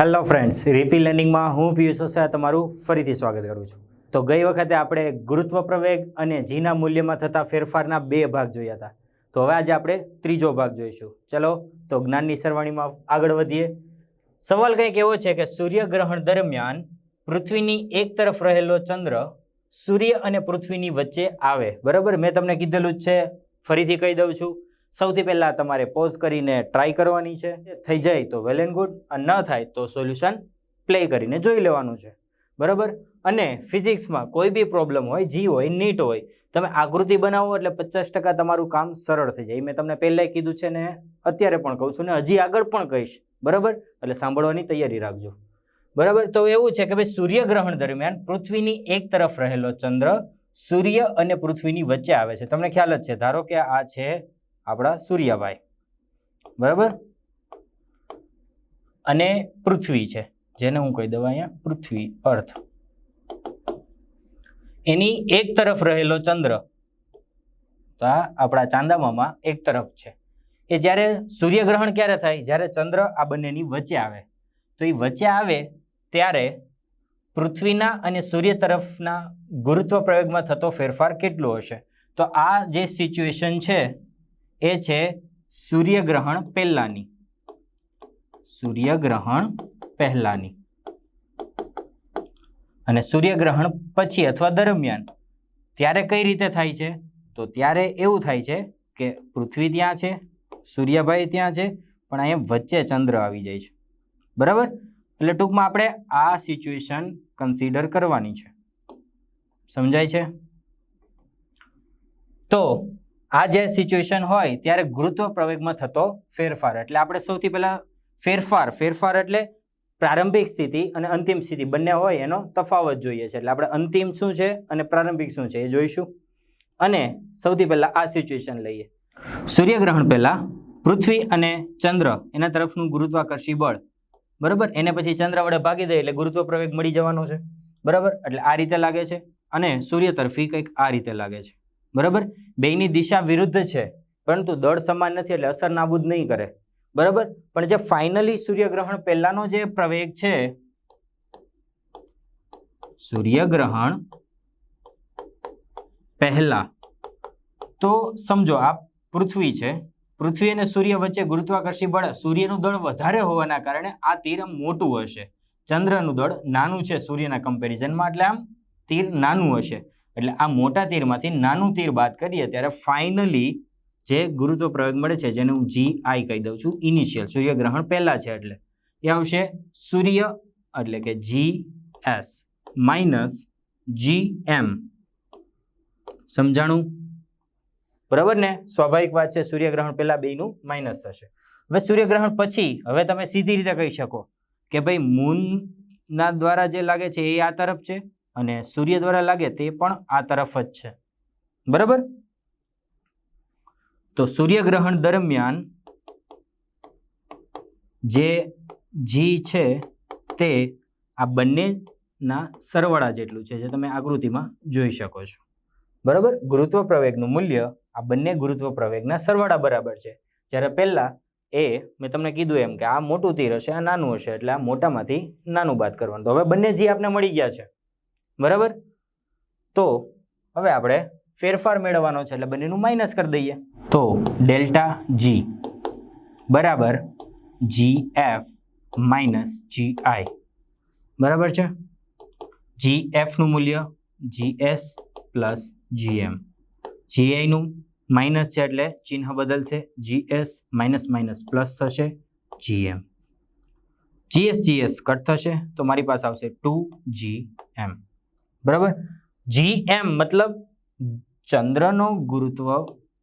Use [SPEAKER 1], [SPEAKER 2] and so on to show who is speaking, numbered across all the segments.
[SPEAKER 1] Hello friends રીપી લર્નિંગમાં હું પિયુષ ઓસા તમારું ફરીથી સ્વાગત કરું છું. તો ગઈ વખતે આપણે ગુરુત્વ પ્રવેગ અને જીના મૂલ્યમાં થતા ફેરફારના બે ભાગ જોયા હતા. તો હવે આજે આપણે ત્રીજો ભાગ જોઈશું. ચલો, તો જ્ઞાનની સરવાણીમાં આગળ વધીએ. સવાલ કંઈક એવો છે કે સૂર્યગ્રહણ દરમિયાન પૃથ્વીની એક તરફ રહેલો ચંદ્ર સૂર્ય અને પૃથ્વીની વચ્ચે આવે. બરાબર? મેં તમને કીધેલું જ છે. ફરીથી કહી દઉં છું. સૌથી પહેલાં તમારે પોઝ કરીને ટ્રાય કરવાની છે. થઈ જાય તો વેલ એન્ડ ગુડ અને ન થાય તો સોલ્યુશન પ્લે કરીને જોઈ લેવાનું છે. બરાબર? અને ફિઝિક્સમાં કોઈ બી પ્રોબ્લેમ હોય જી હોય નીટ હોય, તમે આકૃતિ બનાવો એટલે પચાસ ટકા તમારું કામ સરળ થઈ જાય. મેં તમને પહેલાંય કીધું છે ને અત્યારે પણ કહું છું ને હજી આગળ પણ કહીશ. બરાબર? એટલે સાંભળવાની તૈયારી રાખજો. બરાબર? તો એવું છે કે ભાઈ સૂર્યગ્રહણ દરમિયાન પૃથ્વીની એક તરફ રહેલો ચંદ્ર સૂર્ય અને પૃથ્વીની વચ્ચે આવે છે. તમને ખ્યાલ જ છે. ધારો કે આ છે આપણા સૂર્યભાઈ. બરાબર? અને પૃથ્વી છે, જેને હું કહી દઉં અહીંયા પૃથ્વી અર્થ. એની એક તરફ રહેલો ચંદ્ર, તો આ આપણા ચાંદામામાં એક તરફ છે. એ જ્યારે સૂર્યગ્રહણ ક્યારે થાય? જ્યારે ચંદ્ર આ બંનેની વચ્ચે આવે. તો એ વચ્ચે આવે ત્યારે પૃથ્વીના અને સૂર્ય તરફના ગુરુત્વ પ્રયોગમાં થતો ફેરફાર કેટલો હશે? તો આ જે સિચ્યુએશન છે એ છે સૂર્યગ્રહણ પહેલાની. સૂર્યગ્રહણ પહેલાની. અને સૂર્યગ્રહણ પછી અથવા દરમિયાન, ત્યારે કઈ રીતે થાય છે? તો ત્યારે એવું થાય છે કે પૃથ્વી ત્યાં છે, સૂર્યભાઈ ત્યાં છે, પણ અહીંયા વચ્ચે ચંદ્ર આવી જાય છે. બરાબર? એટલે ટૂંકમાં આપણે આ સિચ્યુએશન કન્સિડર કરવાની છે. સમજાય છે? તો આ જે સિચ્યુએશન હોય ત્યારે ગુરુત્વ પ્રવેગમાં થતો ફેરફાર. એટલે આપણે સૌથી પહેલાં ફેરફાર ફેરફાર એટલે પ્રારંભિક સ્થિતિ અને અંતિમ સ્થિતિ. બંને હોય એનો તફાવત જોઈએ છે. એટલે આપણે અંતિમ શું છે અને પ્રારંભિક શું છે એ જોઈશું. અને સૌથી પહેલાં આ સિચ્યુએશન લઈએ. સૂર્યગ્રહણ પહેલાં પૃથ્વી અને ચંદ્ર એના તરફનું ગુરુત્વાકર્ષી બળ. બરાબર? એને પછી ચંદ્ર વડે ભાગી દે એટલે ગુરુત્વ પ્રવેગ મળી જવાનો છે. બરાબર? એટલે આ રીતે લાગે છે. અને સૂર્ય તરફી કંઈક આ રીતે લાગે છે. બરાબર? બેયની દિશા વિરુદ્ધ છે, પરંતુ દળ સમાન નથી એટલે અસર નાબૂદ નહીં કરે. બરાબર? પણ જે ફાઇનલી સૂર્યગ્રહણ પહેલાનો જે પ્રવેગ છે, સૂર્યગ્રહણ પહેલા. તો સમજો, આ પૃથ્વી છે. પૃથ્વી અને સૂર્ય વચ્ચે ગુરુત્વાકર્ષી બળ સૂર્યનું દળ વધારે હોવાના કારણે આ તીર મોટું હશે. ચંદ્રનું દળ નાનું છે સૂર્યના કમ્પેરિઝનમાં એટલે આમ તીર નાનું હશે. એટલે આ મોટા તીરમાંથી નાનું તીર બાદ કરીએ ત્યારે ફાઇનલી જે ગુરુત્વ પ્રયોગ મળે છે, જેને હું જી આઈ કહી દઉં છું ઇનિશિયલ સૂર્યગ્રહણ પહેલાં છે એટલે. એ આવશે સૂર્ય એટલે કે જી એસ માઇનસ જી એમ સમજાણું? બરાબર ને? સ્વાભાવિક વાત છે, સૂર્યગ્રહણ પહેલાં બેનું માઇનસ થશે. હવે સૂર્યગ્રહણ પછી, હવે તમે સીધી રીતે કહી શકો કે ભાઈ મૂનના દ્વારા જે લાગે છે એ આ તરફ છે? અને સૂર્ય દ્વારા લાગે તે પણ આ તરફ જ છે. બરાબર? તો સૂર્યગ્રહણ દરમિયાન જે જી છે તે આ બંનેના સરવાળા જેટલું છે જે તમે આકૃતિમાં જોઈ શકો છો. બરાબર? ગુરુત્વ પ્રવેગનું મૂલ્ય આ બંને ગુરુત્વ પ્રવેગના સરવાળા બરાબર છે. જ્યારે પહેલા એ, મેં તમને કીધું એમ કે આ મોટું તીર હશે, આ નાનું હશે, એટલે આ મોટામાંથી નાનું બાદ કરવાનું. તો હવે બંને જી આપને મળી ગયા છે. બરાબર? તો હવે આપણે ફેરફાર મેળવવાનો છે એટલે બંનેનું માઇનસ કરી દઈએ. તો ડેલ્ટા જી બરાબર જી એફ માઇનસ જી આઈ બરાબર છે? જી એફનું મૂલ્ય G S plus G M G આઈનું minus છે એટલે ચિહ્ન બદલશે. G S minus minus plus થશે. G M GS GS cut થશે. તો મારી પાસે આવશે ટુ જી એમ બરાબર? જી એમ મતલબ ચંદ્રનો ગુરુત્વ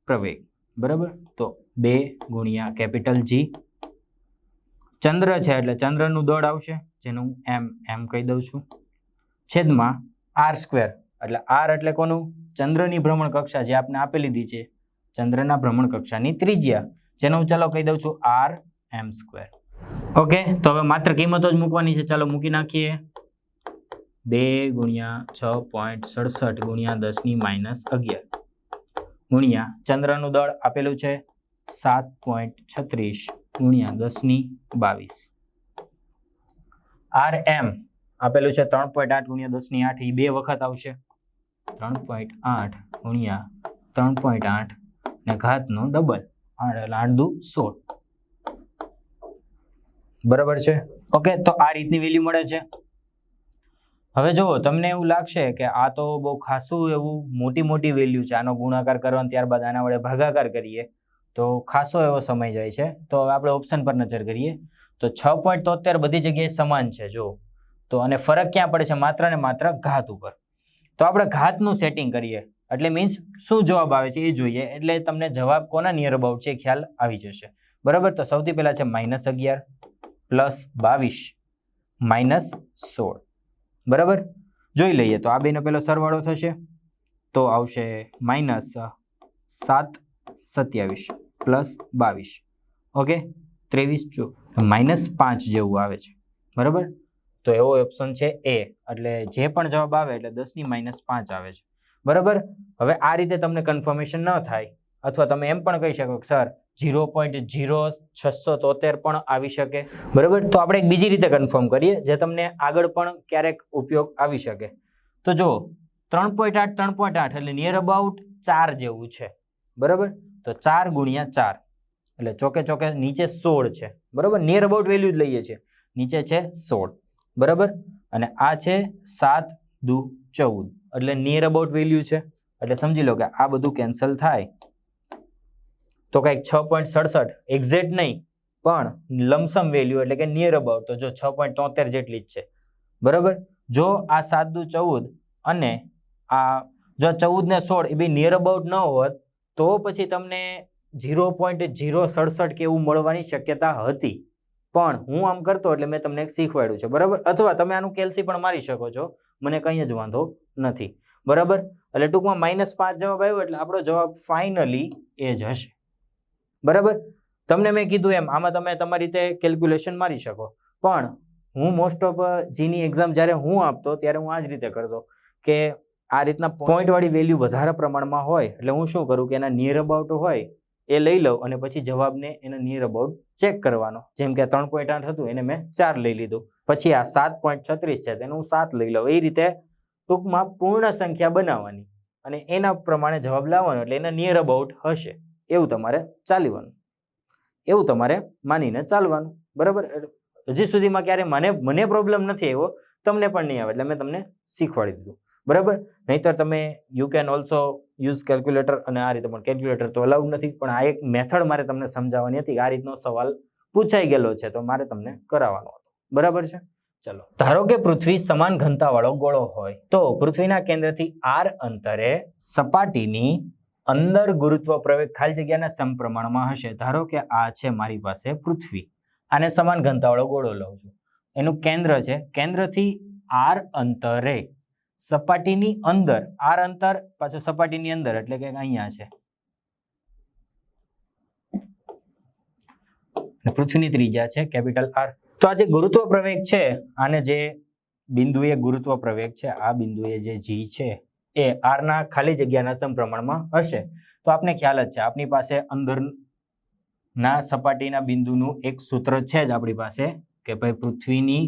[SPEAKER 1] પ્રવેગ. બરાબર? તો બે ગુણ્યા કેપિટલ જી ચંદ્ર છે એટલે ચંદ્રનું દળ આવશે, જેનું એમ એમ કહી દઉં છું. છેદમાં આર સ્ક્વેર એટલે આર એટલે કોનું? ચંદ્રની ભ્રમણ કક્ષા જે આપણે આપેલી દી છે, ચંદ્રના ભ્રમણ કક્ષાની ત્રિજ્યા. જેને હું ચાલો કહી દઉં છું આર એમ સ્ક્વેર ઓકે તો હવે માત્ર કિંમતો જ મૂકવાની છે. ચાલો મૂકી નાખીએ. બે ગુણ્યા છ પોઈન્ટ સડસઠ ગુણ્યા દસની માઇનસ અગિયાર. ગુણ્યા ચંદ્રનું દળ આપેલું છે સાત પોઈન્ટ છત્રીસ ગુણ્યા દસની બાવીસ. આર એમ આપેલું છે ત્રણ પોઈન્ટ આઠ ગુણ્યા દસની આઠ એ બે વખત આવશે. ત્રણ પોઈન્ટ આઠ ગુણ્યા ત્રણ પોઈન્ટ આઠ ને ઘાતનું ડબલ. આઠ એટલે આઠ દુ સોળ. બરાબર છે? ઓકે, તો આ રીતની વેલ્યુ મળે છે. હવે જુઓ, તમને એવું લાગશે કે આ તો બહુ ખાસું એવું મોટી મોટી વેલ્યુ છે. આનો ગુણાકાર કરવાનો ત્યારબાદ આના વડે ભાગાકાર કરીએ, તો ખાસો એવો સમય જાય છે. તો હવે આપણે ઓપ્શન પર નજર કરીએ. તો છ પોઈન્ટ તોતેર બધી જગ્યાએ સમાન છે જો તો અને ફરક ક્યાં પડે છે? માત્ર ને માત્ર ઘાત ઉપર. તો આપણે ઘાતનું સેટિંગ કરીએ. એટલે મીન્સ શું જવાબ આવે છે એ જોઈએ. એટલે તમને જવાબ કોના નિયર અબાઉટ છે ખ્યાલ આવી જશે. બરાબર? તો સૌથી પહેલાં છે માઇનસ અગિયાર, પ્લસ બાવીસ, માઇનસ સોળ. બરાબર? જોઈ લઈએ. તો આ બેનો પહેલો સરવાળો થશે. તો આવશે માઇનસ સાત સત્યાવીસ પ્લસ બાવીસ. ઓકે? ત્રેવીસ જો. માઇનસ પાંચ જેવું આવે છે. બરાબર? તો એવો ઓપ્શન છે એ. એટલે જે પણ જવાબ આવે એટલે દસની માઇનસ પાંચ આવે છે. બરાબર? હવે આ રીતે તમને કન્ફર્મેશન ન થાય અથવા તમે એમ પણ કહી શકો કે, સર ઝીરો પોઈન્ટ ઝીરો છસો તોતેર પણ આવી શકે. બરાબર? તો આપણે એક બીજી રીતે કન્ફર્મ કરીએ, જે તમને આગળ પણ ક્યારેક ઉપયોગ આવી શકે. તો જો ત્રણ પોઈન્ટ આઠ, ત્રણ પોઈન્ટ આઠ એટલે નિયર અબાઉટ ચાર જેવું છે. બરાબર? તો ચાર ગુણ્યા ચાર. એટલે ચોકે ચોકે નીચે સોળ છે. બરાબર? નિયર અબાઉટ વેલ્યુ જ લઈએ છીએ. નીચે છે સોળ. બરાબર? અને આ છે સાત દુ ચૌદ. એટલે નિયર અબાઉટ વેલ્યુ છે. એટલે સમજી લો કે આ બધું કેન્સલ થાય. તો કંઈક છ પોઈન્ટ સડસઠ એક્ઝેક્ટ નહીં, પણ લમસમ વેલ્યુ એટલે કે નિયર અબાઉટ તો જો છ પોઈન્ટ તોતેર જેટલી જ છે. બરાબર? જો આ સાત દુ ચૌદ અને આ જો ચૌદ ને સોળ એ બી નિયર અબાઉટ ન હોત, તો પછી તમને ઝીરો પોઈન્ટ ઝીરો સડસઠ કે એવું મળવાની શક્યતા હતી. પણ હું આમ કરતો એટલે મેં તમને એક શીખવાડ્યું છે, બરાબર? અથવા તમે આનું કેલ્સી પણ મારી શકો છો, મને કંઈ જ વાંધો નથી. બરાબર? એટલે ટૂંકમાં માઇનસ પાંચ જવાબ આવ્યો, એટલે આપણો જવાબ ફાઇનલી એ જ હશે. બરાબર? તમને મેં કીધું એમ આમાં તમે તમારી રીતે કેલ્ક્યુલેશન મારી શકો. પણ હું મોસ્ટ ઓફ જીની એક્ઝામ જ્યારે હું આપતો ત્યારે હું આ જ રીતે કરતો કે આ રીતના પોઈન્ટવાળી વેલ્યુ વધારે પ્રમાણમાં હોય એટલે હું શું કરું કે એના નિયર અબાઉટ હોય એ લઈ લઉં અને પછી જવાબને એના નિયર અબાઉટ ચેક કરવાનો. જેમ કે ત્રણ પોઈન્ટ આઠ હતું એને મેં ચાર લઈ લીધું. પછી આ સાત પોઈન્ટ છત્રીસ છે તેનું હું સાત લઈ લઉં. એ રીતે ટૂંકમાં પૂર્ણ સંખ્યા બનાવવાની અને એના પ્રમાણે જવાબ લાવવાનો એટલે એના નિયર અબાઉટ હશે. એવું તમારે ચાલવાનું. એવું તમારે માનીને ચાલવાનું. બરાબર? હજી સુધીમાં ક્યારે મને મને પ્રોબ્લેમ નથી આવ્યો, તમને પણ નહીં આવે એટલે મેં તમને શીખવાડી દીધું. બરાબર? નહીતર તમે you can also use calculator અને આ રીતે પણ કેલ્ક્યુલેટર તો અલાઉડ નથી, પણ આ એક મેથડ મારે તમને સમજાવવાની હતી. આ રીતનો સવાલ પૂછાઈ ગયેલો છે, તો મારે તમને કરાવવાનો હતો. બરાબર છે? ચલો. ધારો કે પૃથ્વી સમાન ઘનતાવાળો ગોળો હોય, તો પૃથ્વીના કેન્દ્રથી આર અંતરે સપાટીની અંદર ગુરુત્વ પ્રવેગ ખાલી જગ્યાના સમપ્રમાણમાં હશે. ધારો કે આ છે મારી પાસે પૃથ્વી. આને સમાન ઘનતાવાળો ગોળો લઉં છું. એનું કેન્દ્ર છે. કેન્દ્રથી આર અંતરે સપાટીની અંદર, આર અંતર પાછું સપાટીની અંદર એટલે કે અહીંયા છે. પૃથ્વીની ત્રિજ્યા છે, કેપિટલ આર. તો આ જે ગુરુત્વ પ્રવેગ છે, આને જે બિંદુએ ગુરુત્વ પ્રવેગ છે, આ બિંદુએ જે જી છે એ આરના ખાલી જગ્યાના સમપ્રમાણમાં હશે. તો આપને ખ્યાલ જ છે આપણી પાસે અંદરના સપાટીના બિંદુનું એક સૂત્ર છે જ આપણી પાસે, કે ભાઈ પૃથ્વીની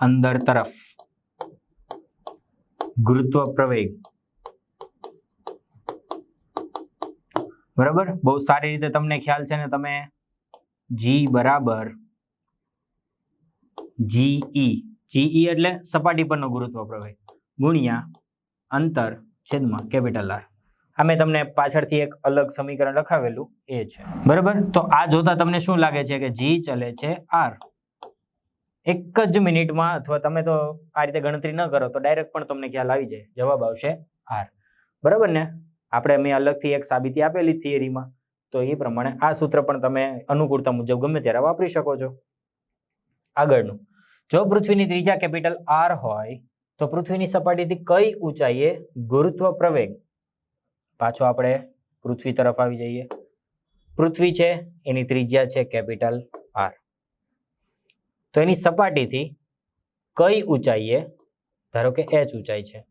[SPEAKER 1] અંદર તરફ. ગુરુત્વ પ્રવેગ બરાબર? બહુ સારી રીતે તમને ખ્યાલ છે ને તમે જી બરાબર જીઈ જીઈ એટલે સપાટી પરનો ગુરુત્વ પ્રવેગ ગુણ્યા અંતર છેદમાં કેપિટલ આર આ મેં તમને પાછળથી એક અલગ સમીકરણ લખાવેલું, એ છે. બરાબર? તો આ જોતા તમને શું લાગે છે કે જી ચલે છે આર એક જ મિનિટમાં અથવા તમે તો આ રીતે ગણતરી ન કરો, તો ડાયરેક્ટ પણ તમને ખ્યાલ આવી જાય. જવાબ આવશે આર બરાબર ને? આપણે મેં અલગથી એક સાબિતી આપેલી થિયરીમાં. તો એ પ્રમાણે આ સૂત્ર પણ તમે અનુકૂળતા મુજબ ગમે ત્યારે વાપરી શકો છો. આગળનું. જો પૃથ્વીની ત્રીજા કેપિટલ આર હોય, તો પૃથ્વીની સપાટીથી કઈ ઊંચાઈએ ગુરુત્વ પ્રવેગ? પાછો આપણે પૃથ્વી તરફ આવી જઈએ. પૃથ્વી છે, એની ત્રિજ્યા છે કેપિટલ આર તો એની સપાટીથી કઈ ઊંચાઈએ, ધારો કે એચ ઊંચાઈ છે.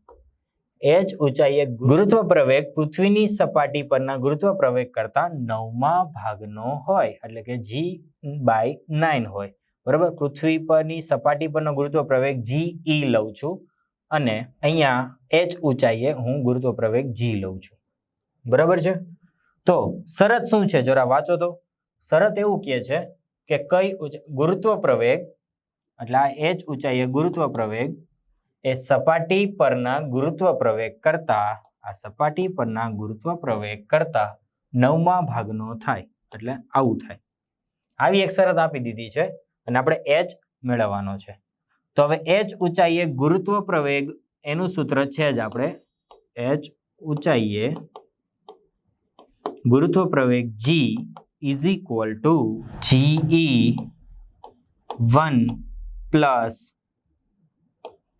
[SPEAKER 1] એચ ઊંચાઈએ ગુરુત્વ પ્રવેગ પૃથ્વીની સપાટી પરના ગુરુત્વ પ્રવેગ કરતા નવમા ભાગનો હોય, એટલે કે જી બાય નાઇન હોય. બરાબર? પૃથ્વી પરની સપાટી પરનો ગુરુત્વ પ્રવેગ જી ઈ લઉં છું અને અહીંયા એચ ઊંચાઈએ હું ગુરુત્વ પ્રવેગ જી લઉં છું. બરાબર છે? તો શરત શું છે? જરા વાંચો તો. શરત એવું કહે છે કે કઈ ગુરુત્વ પ્રવેગ, એટલે આ એચ ઊંચાઈએ ગુરુત્વ પ્રવેગ એ સપાટી પરના ગુરુત્વ પ્રવેગ કરતા, આ સપાટી પરના ગુરુત્વ પ્રવેગ કરતા નવમા ભાગનો થાય, એટલે આવું થાય. આવી એક શરત આપી દીધી છે. અને આપણે એચ મેળવવાનો છે. તો હવે એચ ઊંચાઈએ ગુરુત્વ પ્રવેગ એનું સૂત્ર છે જ આપણે. એચ ઊંચાઈએ ગુરુત્વ પ્રવેગ G is equal to GE one plus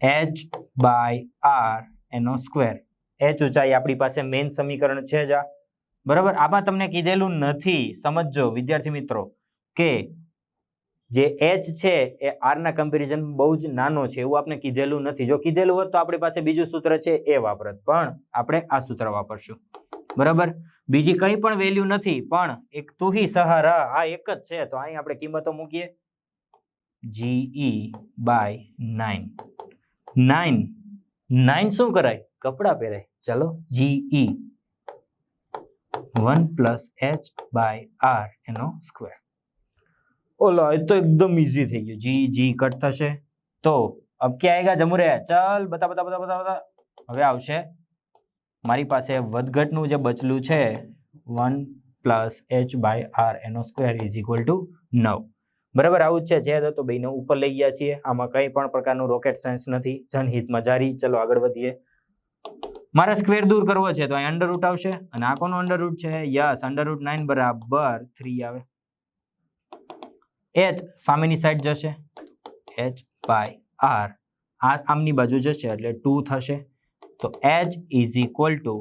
[SPEAKER 1] H by R એનો સ્ક્વેર એચ ઊંચાઈ આપણી પાસે મેઇન સમીકરણ છે જ આ. બરાબર? આમાં તમને કીધેલું નથી. સમજજો, વિદ્યાર્થી મિત્રો, કે જે એચ છે એ આરના કમ્પેરિઝન બહુ જ નાનો છે, એવું આપણે કીધેલું નથી. જો કીધેલું હોત તો આપણી પાસે બીજું સૂત્ર છે એ વાપરત. પણ આપણે આ સૂત્ર વાપરશું. બરાબર? બીજી કંઈ પણ વેલ્યુ નથી, પણ એક તુહી સહારા, આ એક જ છે, તો અહીં આપણે કિંમતો મૂકીએ. GE by nine nine nine શું કરાય? કપડાં પહેરાય. ચલો GE one plus H by R એનો સ્ક્વેર ઓલો, એ તો એકદમ ઈઝી થઈ ગયું. જી જી કટ થશે. તો, અબ ક્યાં આएगा જમુરે ચાલ, બતા બતા બતા બતા બતા. હવે આવશે. મારી પાસે વધઘટનું જે બચલું છે, one plus H by R, એનો સ્ક્વેર ઇઝ ઇક્વલ ટુ નવ. બરાબર, આવું જ છે. જે હતો તો ભાઈને ઉપર લઈ ગયા છીએ. આમાં કંઈ પણ પ્રકારનું રોકેટ સાયન્સ નથી. જનહિતમાં જારી. ચલો, આગળ વધીએ. મારે સ્ક્વેર દૂર કરવો છે, તો અહીં અંડર રૂટ આવશે. અને આ કોનો અંડર રૂટ છે? યસ અંડર રૂટ નાઇન બરાબર થ્રી આવે. એચ સામેની સાઈડ જશે. એચ બાય આર આ આમની બાજુ જશે એટલે ટુ થશે. તો H is equal to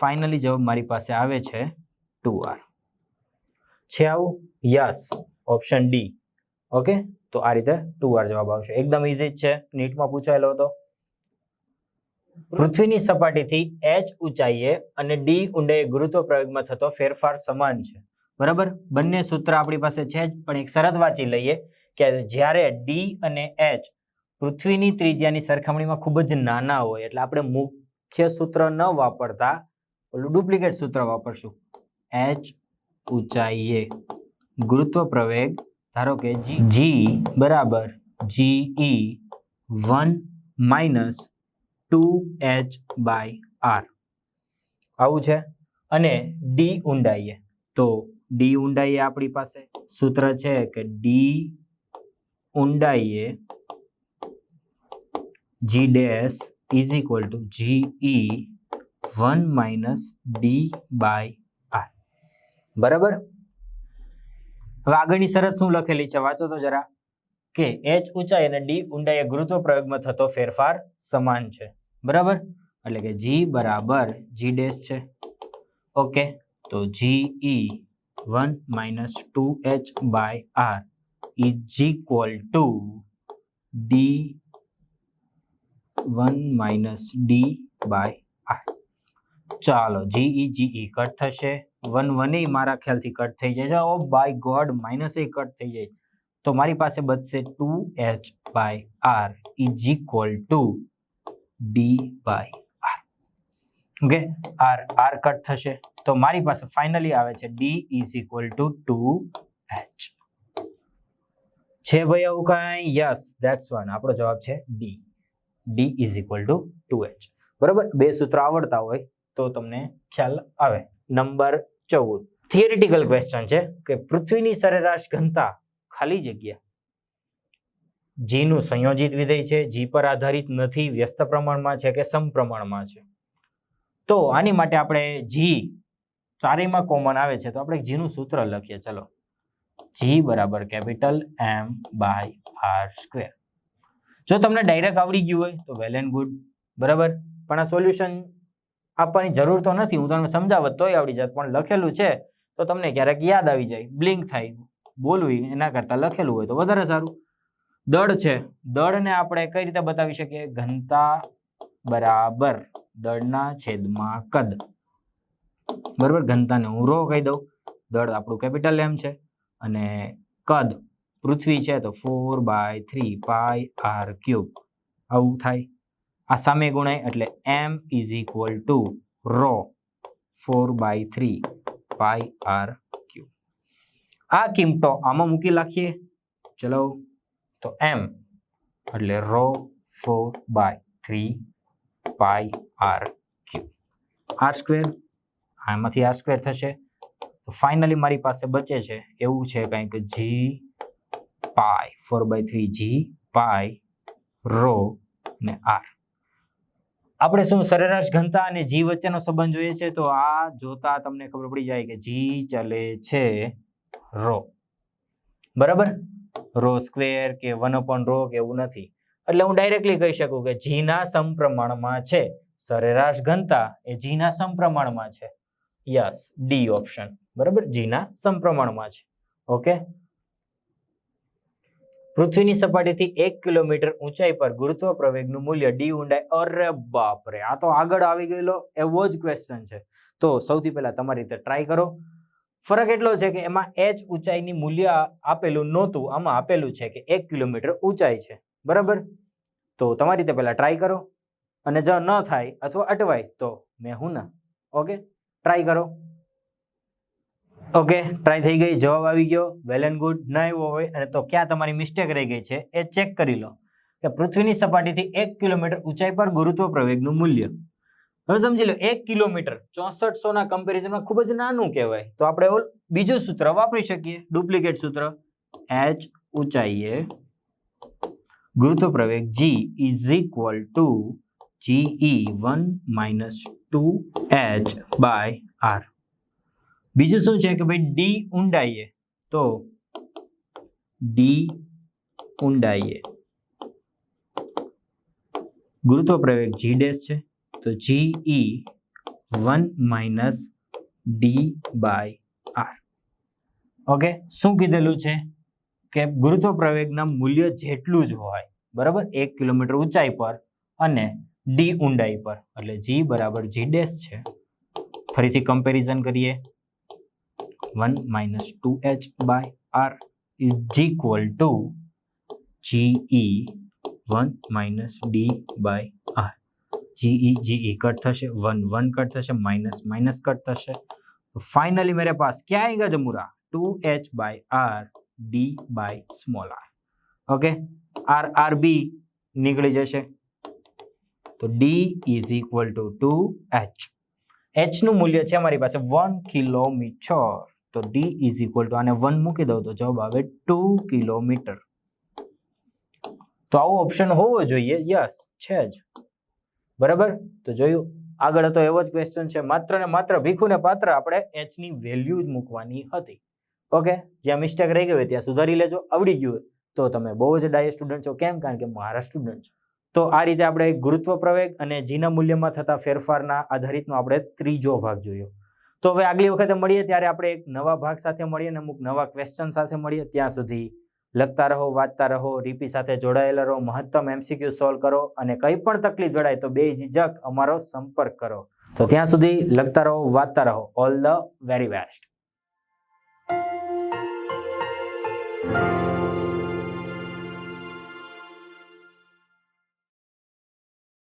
[SPEAKER 1] finally જવાબ મારી પાસે આવે છે ટુ આર છે આવું? યસ ઓપ્શન ડી ઓકે તો આ રીતે ટુ આર જવાબ આવશે. એકદમ ઇઝી જ છે. નીટમાં પૂછાયેલો હતો. પૃથ્વીની સપાટીથી એચ ઊંચાઈએ અને ડી ઊંડાઈએ ગુરુત્વ પ્રયોગમાં થતો ફેરફાર સમાન છે. બરાબર? બંને સૂત્ર આપણી પાસે છે જ, પણ એક શરત વાંચી લઈએ કે જ્યારે ડી અને એચ પૃથ્વીની ત્રિજ્યાની સરખામણીમાં ખૂબ જ નાના હોય, એટલે આપણે મુખ્ય સૂત્ર ન વાપરતા ઓલું ડુપ્લિકેટ સૂત્ર વાપરશું. એચ ઊંચાઈએ. ગુરુત્વ પ્રવેગ, ધારો કે જી જી બરાબર GE one minus two H by R આવું છે. અને ડી ઊંડાઈએ. તો ડી ઊંડાઈએ આપણી પાસે સૂત્ર છે કે D ઊંડાઈએ G dash is equal to GE one minus D by R બરાબર? હવે આગળની શરત શું લખેલી છે? વાંચો તો જરા. કે એચ ઊંચાઈ અને ડી ઊંડાઈએ ગુરુત્વ પ્રયોગમાં થતો ફેરફાર સમાન છે. બરાબર? એટલે કે જી બરાબર જી ડેશ છે. ઓકે તો G E one minus two H by R is equal to D one minus D by R ચાલો G E G E cut થશે વન વને મારા ખ્યાલથી કટ થઈ જાય છે ઓ બાય ગોડ માઇનસ એ કટ થઈ જાય તો મારી પાસે બચશે two H by R is equal to D by R okay R R cut થશે તો મારી પાસે ફાઇનલી આવે છે D is equal two two H છે ભાઈ આવું કાંઈ? યસ ધેટ્સ વન આપણો જવાબ છે D D is equal to two H બરાબર? બે સૂત્ર આવડતા હોય તો તમને ખ્યાલ આવે. નંબર ચૌદ. થિયરિટિકલ ક્વેશ્ચન છે કે પૃથ્વીની સરેરાશ ઘનતા ખાલી જગ્યા જીનું સંયોજિત વિધેય છે, જી પર આધારિત નથી, વ્યસ્ત પ્રમાણમાં છે કે સમપ્રમાણમાં છે? તો આની માટે આપણે જી ચારેયમાં કોમન આવે છે, તો આપણે જીનું સૂત્ર લખીએ, ચલો. જી બરાબર capital M by R square જો તમને ડાયરેક્ટ આવડી ગયું હોય, તો વેલ એન્ડ ગુડ બરાબર? પણ આ સોલ્યુશન આપવાની જરૂર તો નથી, હું તમને સમજાવત તોય આવડી જાત, પણ લખેલું છે, તો તમને ક્યારેક યાદ આવી જાય બ્લિંક થાય. બોલવું એના કરતાં લખેલું હોય તો વધારે સારું. દળ છે, દળને આપણે કઈ રીતે બતાવી શકીએ? ઘનતા બરાબર, દળના છેદમાં કદ. બરાબર? ઘનતાને હું રો કહી દઉં. દળ આપણું કેપિટલ એમ છે. અને કદ પૃથ્વી છે તો four by three pi R cube આવું થાય. આ સામે ગુણાય એટલે M is equal to rho four by three pi R cube આ કિંમતો આમાં મૂકી નાખીએ. ચલો. તો એમ એટલે rho four by three pi R cube R square આમાંથી આર સ્ક્વેર થશે. તો ફાઇનલી મારી પાસે બચે છે એવું છે કંઈક G pi four by three G pi rho ને આર આપણે શું સરેરાશ ઘનતા અને જી વચ્ચેનો સંબંધ જોઈએ છે? તો આ જોતા તમને ખબર પડી જાય કે જી ચલે છે રો બરાબર? રો સ્ક્વેર કે વન અપોન રો કે એવું નથી. એટલે હું ડાયરેક્ટલી કહી શકું કે જીના સમપ્રમાણમાં છે. સરેરાશ ઘનતા એ જીના સમપ્રમાણમાં છે. યસ ડી ઓપ્શન બરાબર? જીના સંપ્રમણમાં છે. ઓકે પૃથ્વીની સપાટીથી એક કિલોમીટર ઊંચાઈ પર ગુરુત્વ પ્રવેગનું મૂલ્ય ડી ઊંડાઈ. અરે બાપરે! આ તો આગળ આવી ગયેલો એવો જ ક્વેશ્ચન છે. તો સૌથી પહેલા તમારી રીતે ટ્રાય કરો. ફરક એટલો છે કે એમાં એચ ઊંચાઈની મૂલ્ય આપેલું નહોતું. આમાં આપેલું છે કે એક કિલોમીટર ઊંચાઈ છે. બરાબર? તો તમારી રીતે પહેલા ટ્રાય કરો. અને જો ન થાય અથવા અટવાય તો મેં હું ના. ઓકે ટ્રાય કરો. ઓકે ટ્રાય થઈ ગઈ, જવાબ આવી ગયો. વેલ એન્ડ ગુડ ના આવ્યો હોય અને તો ક્યાં તમારી મિસ્ટેક રહી ગઈ છે એ ચેક કરી લો. કે પૃથ્વીની સપાટીથી એક કિલોમીટર ઊંચાઈ પર ગુરુત્વ પ્રવેગનું મૂલ્ય. હવે સમજી લો, એક કિલોમીટર ચોસઠસો ના કમ્પેરિઝનમાં ખૂબ જ નાનું કહેવાય. તો આપણે બીજું સૂત્ર વાપરી શકીએ. ડુપ્લિકેટ સૂત્ર. એચ ઊંચાઈએ ગુરુત્વ પ્રવેગ G is equal to GE one minus two H by R બીજું શું છે કે ભાઈ ડી ઊંડાઈએ તો ડી ઊંડાઈએ. ગુરુત્વ પ્રવેગ જી ડેશ છે તો GE one minus D by R okay શું કીધેલું છે? કે ગુરુત્વ પ્રવેગના મૂલ્ય જેટલું જ હોય, બરાબર? એક કિલોમીટર ઊંચાઈ પર અને ડી ઊંડાઈ પર એટલે જી બરાબર જી ડેશ છે ફરીથી કમ્પેરિઝન કરીએ one minus two H by R is equal to GE one minus D by R GE GE cut થશે વન વન કટ થશે માઇનસ માઇનસ કટ થશે तो फाइनली मेरे पास क्या आएगा जमुरा two H by R D by small R okay R R B નીકળી જશે તો D is equal to two H એચનું મૂલ્ય છે અમારી પાસે વન કિલોમીટર. તો ડી ઇઝ ઇક્વલ ટુ આને વન મૂકી દઉં તો જવાબ આવે ટુ કિલોમીટર. તો આવો ઓપ્શન હોવો જોઈએ. યસ છે જ. બરાબર? તો જોયું, આગળ હતો એવો જ ક્વેશ્ચન છે. માત્ર ને માત્ર ભીખુને પાત્ર આપણે એચની વેલ્યુ જ મૂકવાની હતી. ઓકે જ્યાં મિસ્ટેક રહી ગઈ હોય ત્યાં સુધારી લેજો. આવડી ગયું તો તમે બહુ જ ડાય સ્ટુડન્ટ છો. કેમ? કારણ કે મારા સ્ટુડન્ટ છો. તો આ રીતે આપણે ગુરુત્વ પ્રવેગ અને જીના મૂલ્યમાં થતા ફેરફારના આધારિતનો આપણે ત્રીજો ભાગ જોયો. તો હવે આગલી વખતે મળીએ ત્યારે આપણે એક નવા ભાગ સાથે મળીએ અને અમુક નવા ક્વેશ્ચન સાથે મળીએ. ત્યાં સુધી લખતા રહો, વાંચતા રહો, રીપી સાથે જોડાયેલા રહો, મહત્તમ એમસીક્યુ સોલ્વ કરો અને કંઈ પણ તકલીફ જણાય તો બે ઝીઝક અમારો સંપર્ક કરો. તો ત્યાં સુધી લખતા રહો, વાંચતા રહો. All the very best